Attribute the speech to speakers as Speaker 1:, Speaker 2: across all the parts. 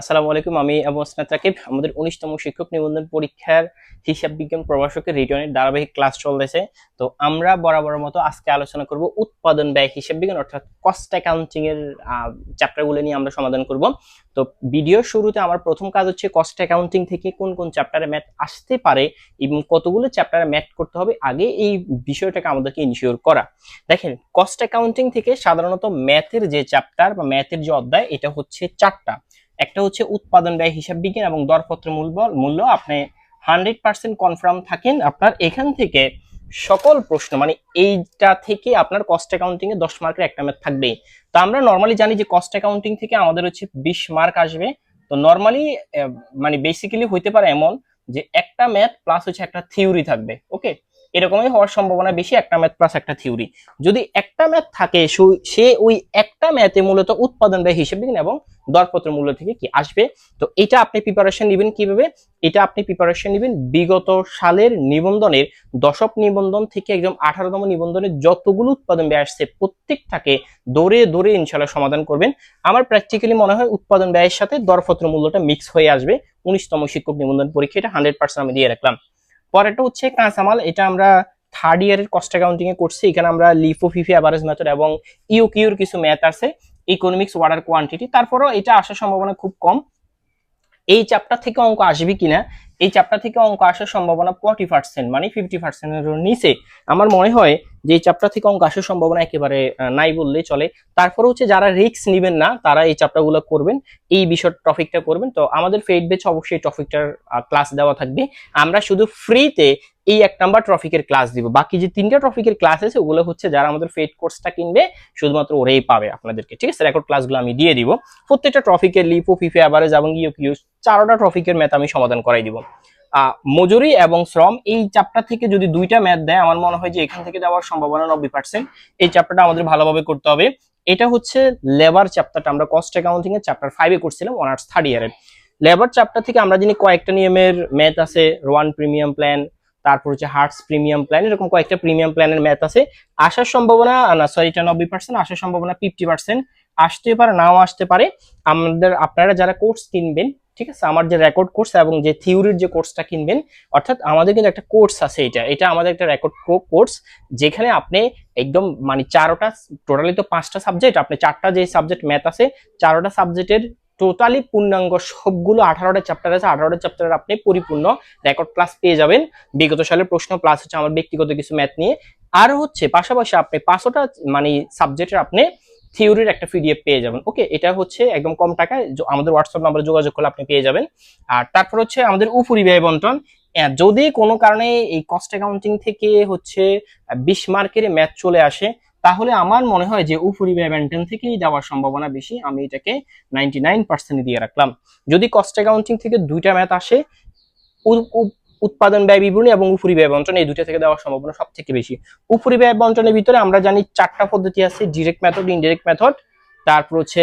Speaker 1: আসসালামু আলাইকুম, আমি আবু আসনাত রাকিব। আমাদের উনিশতম শিক্ষক নিবন্ধন পরীক্ষার হিসাব বিজ্ঞান প্রভাষকের রিটার্নের ধারাবাহিক ক্লাস চলতেছে। তো আমরা বরাবর মতো আজকে আলোচনা করব উৎপাদন ব্যয় হিসাব বিজ্ঞান, অর্থাৎ কস্ট অ্যাকাউন্টিং এর চ্যাপ্টারগুলো নিয়ে আমরা সমাধান করব। তো ভিডিওর শুরুতে আমার প্রথম কাজ হচ্ছে কস্ট অ্যাকাউন্টিং থেকে কোন কোন চ্যাপ্টারে ম্যাথ আসতে পারে এবং কতগুলো চ্যাপ্টারে ম্যাথ করতে হবে, আগে এই বিষয়টাকে আমাদেরকে ইনশিওর করা। দেখেন কস্ট অ্যাকাউন্টিং থেকে সাধারণত ম্যাথের যে চ্যাপ্টার বা ম্যাথের যে অধ্যায়, এটা হচ্ছে চারটা। একটা হচ্ছে উৎপাদন ব্যয় হিসাব বিজ্ঞান এবং দরপত্র মূল্য মূল্য। আপনি হান্ড্রেড পার্সেন্ট কনফার্ম থাকেন আপনার এখান থেকে সকল প্রশ্ন মানে এইটা থেকে আপনার কস্ট অ্যাকাউন্টিং এ দশ মার্কের একটা ম্যাথ থাকবেই। তো আমরা নর্মালি জানি যে কস্ট অ্যাকাউন্টিং থেকে আমাদের হচ্ছে বিশ মার্ক আসবে। তো নর্মালি মানে বেসিক্যালি হইতে পারে এমন যে একটা ম্যাথ প্লাস হচ্ছে একটা থিওরি থাকবে ওকে এরকমই হওয়ার সম্ভাবনা বেশি, একটা ম্যাথ প্লাস একটা থিওরি যদি একটা ম্যাথ থাকে, সে ওই একটা ম্যাথে মূলত উৎপাদন ব্যয় হিসেবে দিন এবং দরপত্র মূল্য থেকে কি আসবে? তো এটা আপনি প্রিপারেশন নেবেন কীভাবে? এটা আপনি প্রিপারেশন নেবেন বিগত সালের নিবন্ধনের, দশক নিবন্ধন থেকে একদম আঠারোতম নিবন্ধনের যতগুলো উৎপাদন ব্যয় আসছে, প্রত্যেকটাকে দৌড়ে দৌড়ে ইনশাল্লাহ সমাধান করবেন। আমার প্র্যাকটিক্যালি মনে হয় উৎপাদন ব্যয়ের সাথে দরপত্র মূল্যটা মিক্স হয়ে আসবে। উনিশতম শিক্ষক নিবন্ধন পরীক্ষা, এটা হান্ড্রেড পার্সেন্ট আমি দিয়ে রাখলাম। পরেরটা হচ্ছে কাঁচামাল এটা আমরা থার্ড ইয়ারের কস্ট অ্যাকাউন্টিং এ করছি, এখানে আমরা লিফো ফিফি অ্যাভারেজ মেথড এবং ইউ কিউর কিছু ম্যাথ আছে ইকোনমিক্স ওয়াটার কোয়ান্টিটি তারপরও এটা আসার সম্ভাবনা খুব কম। এই চ্যাপ্টার থেকে অঙ্ক আসবে কিনা, এই চ্যাপ্টার থেকে অঙ্ক আসার সম্ভাবনা ফর্টি পার্সেন্ট মানে ফিফটি পার্সেন্টের নিচে। আমার মনে হয় যে চ্যাপ্টার থেকে অঙ্ক আসার সম্ভাবনা একেবারে নাই বললেই চলে। তারপরে হচ্ছে যারা রিক্স নেবেন না, তারা এই চ্যাপ্টারগুলো করবেন, এই বিষয় টপিকটা করবেন। তো আমাদের ফেড বেচ অবশ্যই টপিকটার ক্লাস দেওয়া থাকবে। আমরা শুধু ফ্রিতে এই এক নাম্বার ট্রফিকের ক্লাস দিব। বাকি যে তিনটা ট্রফিকের ক্লাস আছে, ওগুলো হচ্ছে যারা আমাদের ফেড কোর্সটা কিনবে, শুধুমাত্র ওরাই পাবে আপনাদেরকে, ঠিক আছে? রেকর্ড ক্লাসগুলো আমি দিয়ে দিব। প্রত্যেকটা ট্রফিকের লিপো ফিফে অ্যাভারেজ এবং ইউ চারোটা ট্রফিকের ম্যাথ আমি সমাধান করাই দিব। মজুরি এবং শ্রম, এই চ্যাপ্টার থেকে যদি দুইটা ম্যাথ দেয়, আমার মনে হয় যে এখান থেকে দেওয়ার সম্ভাবনা নব্বই পার্সেন্ট এই চ্যাপ্টারটা আমাদের ভালোভাবে করতে হবে। এটা হচ্ছে লেবার চ্যাপ্টারটা আমরা কস্ট অ্যাকাউন্টিং এর চ্যাপ্টার ফাইভে করছিলাম অনার্স থার্ড ইয়ারের লেবার চ্যাপ্টার থেকে আমরা জানি কয়েকটা নিয়মের ম্যাথ আছে রোয়ান প্রিমিয়াম প্ল্যান তারপর হচ্ছে হার্টস প্রিমিয়াম প্ল্যান এরকম কয়েকটা প্রিমিয়াম প্ল্যানের ম্যাথ আছে। আসার সম্ভাবনা না সরি এটা নব্বই পার্সেন্ট আসার সম্ভাবনা ফিফটি পার্সেন্ট আসতে পারে, নাও আসতে পারে। আমাদের, আপনারা যারা কোর্স কিনবেন ঠিক আছে? আমার যে রেকর্ড কোর্স এবং যে থিওরির যে কোর্সটা কিনবেন, অর্থাৎ আমাদের কিন্তু একটা কোর্স আছে এটা। এটা আমাদের একটা রেকর্ড কোর্স যেখানে আপনি একদম মানে চারোটা টোটালি তো পাঁচটা সাবজেক্ট আপনি চারটা যে সাবজেক্ট ম্যাথ আছে, চারোটা সাবজেক্টের টোটালি পূর্ণাঙ্গ সবগুলো আঠারোটা চ্যাপ্টার আছে, আঠারোটা চ্যাপ্টারের আপনি পরিপূর্ণ রেকর্ড ক্লাস পেয়ে যাবেন। বিগত সালের প্রশ্ন প্লাস হচ্ছে আমার ব্যক্তিগত কিছু ম্যাথ নিয়ে। আর হচ্ছে পাশাপাশি আপনি পাঁচশোটা মানে সাবজেক্টের আপনি থিওরির একটা পিডিএফ পেয়ে যাবেন। ওকে, এটা হচ্ছে একদম কম টাকায় আমাদের হোয়াটসঅ্যাপ নাম্বারে যোগাযোগ করলে আপনি পেয়ে যাবেন। আর তারপর হচ্ছে আমাদের উপরি ব্যয় বন্টন। যদি কোনো কারণে এই কস্ট অ্যাকাউন্টিং থেকে হচ্ছে বিশ মার্কের ম্যাথ চলে আসে, তাহলে আমার মনে হয় যে উপরি ব্যয় বন্টন থেকেই যাওয়ার সম্ভাবনা বেশি। আমি এটাকে নাইনটি নাইন পার্সেন্ট দিয়ে রাখলাম। যদি কস্ট অ্যাকাউন্টিং থেকে দুইটা ম্যাথ আসে উৎপাদন ব্যয় বিবরণী এবং উপরি ব্যয় বন্টন, এই দুটো থেকে দেওয়ার সম্ভাবনা সব থেকে বেশি। উপরি ব্যয় বন্টনের ভিতরে আমরা জানি চারটা পদ্ধতি আছে ডিরেক্ট মেথড ইনডিরেক্ট মেথড তারপর হচ্ছে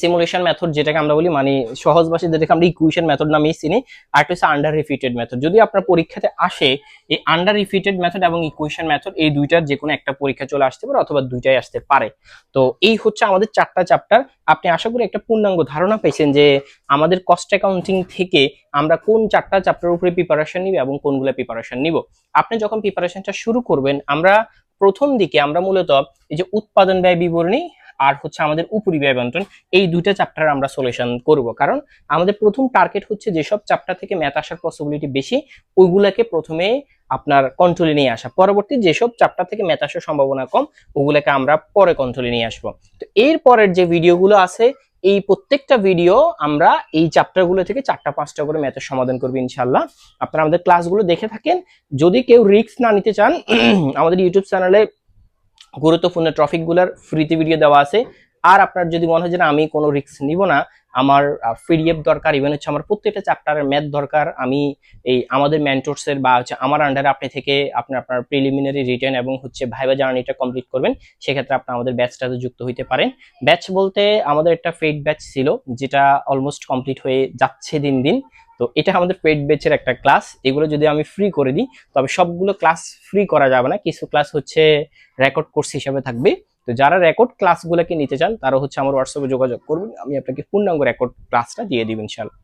Speaker 1: সিমুলেশন মেথড যেটাকে আমরা বলি মানে সহজ যেটাকে আমরা ইকুয়েশন মেথড নামেই চিনি, আর হচ্ছে আন্ডার রিপিটেড মেথড যদি আপনার পরীক্ষাতে আসে, এই আন্ডার রিপিটেড মেথড এবং ইকুয়েশন মেথড এই দুইটার যে কোনো একটা পরীক্ষা চলে আসতে পারে অথবা দুইটাই আসতে পারে। তো এই হচ্ছে আমাদের চারটা চ্যাপ্টার আপনি আশা করি একটা পূর্ণাঙ্গ ধারণা পেয়েছেন যে আমাদের কস্ট অ্যাকাউন্টিং থেকে আমরা কোন চারটা চ্যাপ্টার উপরে প্রিপারেশন নিব এবং কোনগুলো প্রিপারেশন নিব। আপনি যখন প্রিপারেশনটা শুরু করবেন, আমরা প্রথম দিকে আমরা মূলত এই যে উৎপাদন ব্যয় বিবরণী আর হচ্ছে আমাদের উপরি ব্যয় বন্টন, এই দুইটা চ্যাপ্টার আমরা সলিউশন করব। কারণ আমাদের প্রথম টার্গেট হচ্ছে যেসব চ্যাপ্টার থেকে ম্যাথ আসার পসিবিলিটি বেশি, ওইগুলাকে প্রথমে আপনার কন্ট্রোলে নিয়ে আসা। পরবর্তী যেসব চ্যাপ্টার থেকে ম্যাথ আসার সম্ভাবনা কম, ওগুলোকে আমরা পরে কন্ট্রোলে নিয়ে আসব। তো এর পরের যে ভিডিওগুলো আছে, এই প্রত্যেকটা ভিডিও আমরা এই চ্যাপ্টারগুলো থেকে চারটা, পাঁচটা করে ম্যাথের সমাধান করব ইনশাল্লাহ আপনারা আমাদের ক্লাসগুলো দেখে থাকেন। যদি কেউ রিস্ক না নিতে চান, আমাদের ইউটিউব চ্যানেলে গুরুত্বপূর্ণ ট্রফিকগুলোর ফ্রিতে ভিডিও দেওয়া আছে। আর আপনার যদি মনে হয় যে আমি কোনো রিস্ক নিব না, আমার পিডিএফ দরকার ইভেন হচ্ছে আমার প্রত্যেকটা চ্যাপ্টারের ম্যাথ দরকার, আমি এই আমাদের ম্যান্টোর্সের বা হচ্ছে আমার আন্ডারে আপনি থেকে আপনি আপনার প্রিলিমিনারি রিটার্ন এবং হচ্ছে ভাইবা জার্নিটা কমপ্লিট করবেন। সেক্ষেত্রে আপনি আমাদের ব্যাচটাতে যুক্ত হইতে পারেন। ব্যাচ বলতে আমাদের একটা ফেড ব্যাচ ছিল, যেটা অলমোস্ট কমপ্লিট হয়ে যাচ্ছে দিন দিন। তো এটা আমাদের পেড বেচের একটা ক্লাস এগুলো যদি আমি ফ্রি করে দিই, তবে সবগুলো ক্লাস ফ্রি করা যাবে না। কিছু ক্লাস হচ্ছে রেকর্ড কোর্স হিসাবে থাকবে। তো যারা রেকর্ড ক্লাসগুলোকে নিতে চান, তারা হচ্ছে আমার হোয়াটসঅ্যাপে যোগাযোগ করবেন। আমি আপনাকে পূর্ণাঙ্গ রেকর্ড ক্লাসটা দিয়ে দিবেন ইনশাল্লাহ